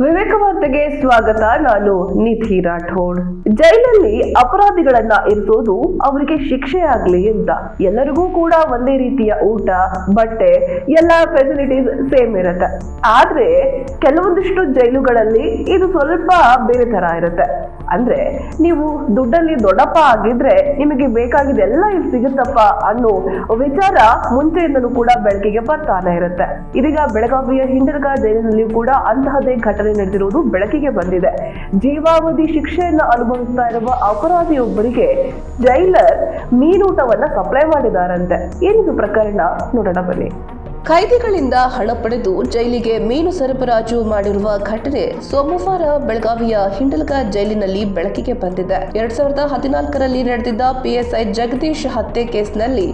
ವಿವೇಕ ವಾರ್ತೆಗೆ ಸ್ವಾಗತ. ನಾನು ನಿಧಿ ರಾಠೋಡ್. ಜೈಲಲ್ಲಿ ಅಪರಾಧಿಗಳನ್ನ ಇರಿಸೋದು ಅವರಿಗೆ ಶಿಕ್ಷೆ ಆಗ್ಲಿ ಅಂತ. ಎಲ್ಲರಿಗೂ ಕೂಡ ಒಂದೇ ರೀತಿಯ ಊಟ, ಬಟ್ಟೆ, ಎಲ್ಲ ಫೆಸಿಲಿಟೀಸ್ ಸೇಮ್ ಇರುತ್ತೆ. ಆದ್ರೆ, ಕೆಲವೊಂದಿಷ್ಟು ಜೈಲುಗಳಲ್ಲಿ ಇದು ಸ್ವಲ್ಪ ಬೇರೆ ತರ ಇರುತ್ತೆ. ಅಂದ್ರೆ ನೀವು ದುಡ್ಡಲ್ಲಿ ದೊಡ್ಡಪ್ಪ ಆಗಿದ್ರೆ ನಿಮಗೆ ಬೇಕಾಗಿದೆಲ್ಲ ಇಲ್ಲಿ ಸಿಗುತ್ತಪ್ಪ ಅನ್ನೋ ವಿಚಾರ ಮುಂಚೆಯಿಂದಲೂ ಕೂಡ ಬೆಳಕಿಗೆ ಬರ್ತಾನೆ ಇರುತ್ತೆ. ಇದೀಗ ಬೆಳಗಾವಿಯ ಹಿಂಡರ್ಗಾ ಜೈಲಿನಲ್ಲಿ ಕೂಡ ಅಂತಹದೇ ಘಟನೆ ನಡೆದಿರುವುದು ಬೆಳಕಿಗೆ ಬಂದಿದೆ. ಜೀವಾವಧಿ ಶಿಕ್ಷೆಯನ್ನು ಅನುಭವಿಸ್ತಾ ಇರುವ ಅಪರಾಧಿಯೊಬ್ಬರಿಗೆ ಜೈಲರ್ ಮೀನೂಟವನ್ನ ಸಪ್ಲೈ ಮಾಡಿದಾರಂತೆ. ಏನಿದು ಪ್ರಕರಣ? ನೋಡೋಣ ಬನ್ನಿ. ಖೈದಿಗಳಿಂದ ಹಣ ಪಡೆದು ಜೈಲಿಗೆ ಮೀನು ಸರಬರಾಜು ಮಾಡಿರುವ ಘಟನೆ ಸೋಮವಾರ ಬೆಳಗಾವಿಯ ಹಿಂಡಲ್ಗ ಜೈಲಿನಲ್ಲಿ ಬೆಳಕಿಗೆ ಬಂದಿದೆ. ಎರಡ್ ಸಾವಿರದ ಹದಿನಾಲ್ಕರಲ್ಲಿ ನಡೆದಿದ್ದ ಪಿಎಸ್ಐ ಜಗದೀಶ್ ಹತ್ಯೆ ಕೇಸ್ನಲ್ಲಿ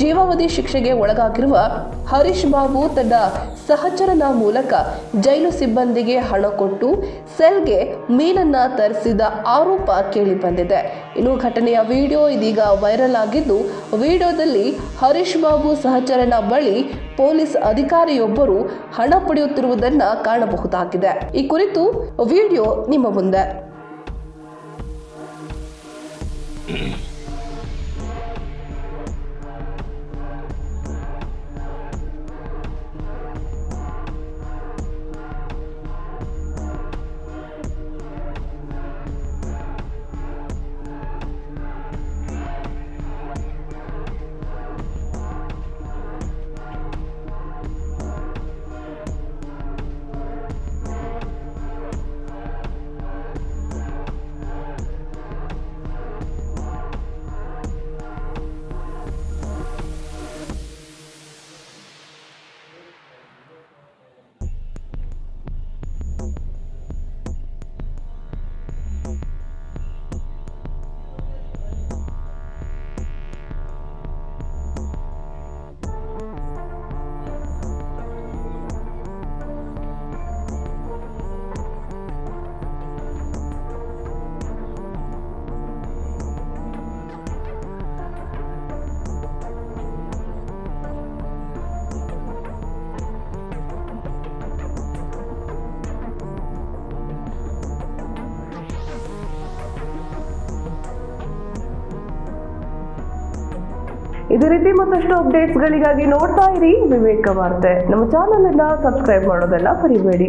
ಜೀವಾವಧಿ ಶಿಕ್ಷೆಗೆ ಒಳಗಾಗಿರುವ ಹರೀಶ್ ಬಾಬು ತನ್ನ ಸಹಚರನ ಮೂಲಕ ಜೈಲು ಸಿಬ್ಬಂದಿಗೆ ಹಣ ಕೊಟ್ಟು ಸೆಲ್ಗೆ ಮೀನನ್ನ ತರಿಸಿದ ಆರೋಪ ಕೇಳಿ ಬಂದಿದೆ ಇನ್ನು ಘಟನೆಯ ವಿಡಿಯೋ ಇದೀಗ ವೈರಲ್ ಆಗಿದ್ದು, ವಿಡಿಯೋದಲ್ಲಿ ಹರೀಶ್ ಬಾಬು ಸಹಚರನ ಬಳಿ ಪೊಲೀಸ್ ಅಧಿಕಾರಿಯೊಬ್ಬರು ಹಣ ಪಡೆಯುತ್ತಿರುವುದನ್ನ ಕಾಣಬಹುದಾಗಿದೆ. ಈ ಕುರಿತು ವಿಡಿಯೋ ನಿಮ್ಮ ಮುಂದೆ. ಇದೇ ರೀತಿ ಮತ್ತಷ್ಟು ಅಪ್ಡೇಟ್ಸ್ಗಳಿಗಾಗಿ ನೋಡ್ತಾ ಇರಿ ವಿವೇಕ ವಾರ್ತೆ. ನಮ್ಮ ಚಾನಲ್ ಎಲ್ಲ ಸಬ್ಸ್ಕ್ರೈಬ್ ಮಾಡೋದೆಲ್ಲ ಮರಿಬೇಡಿ.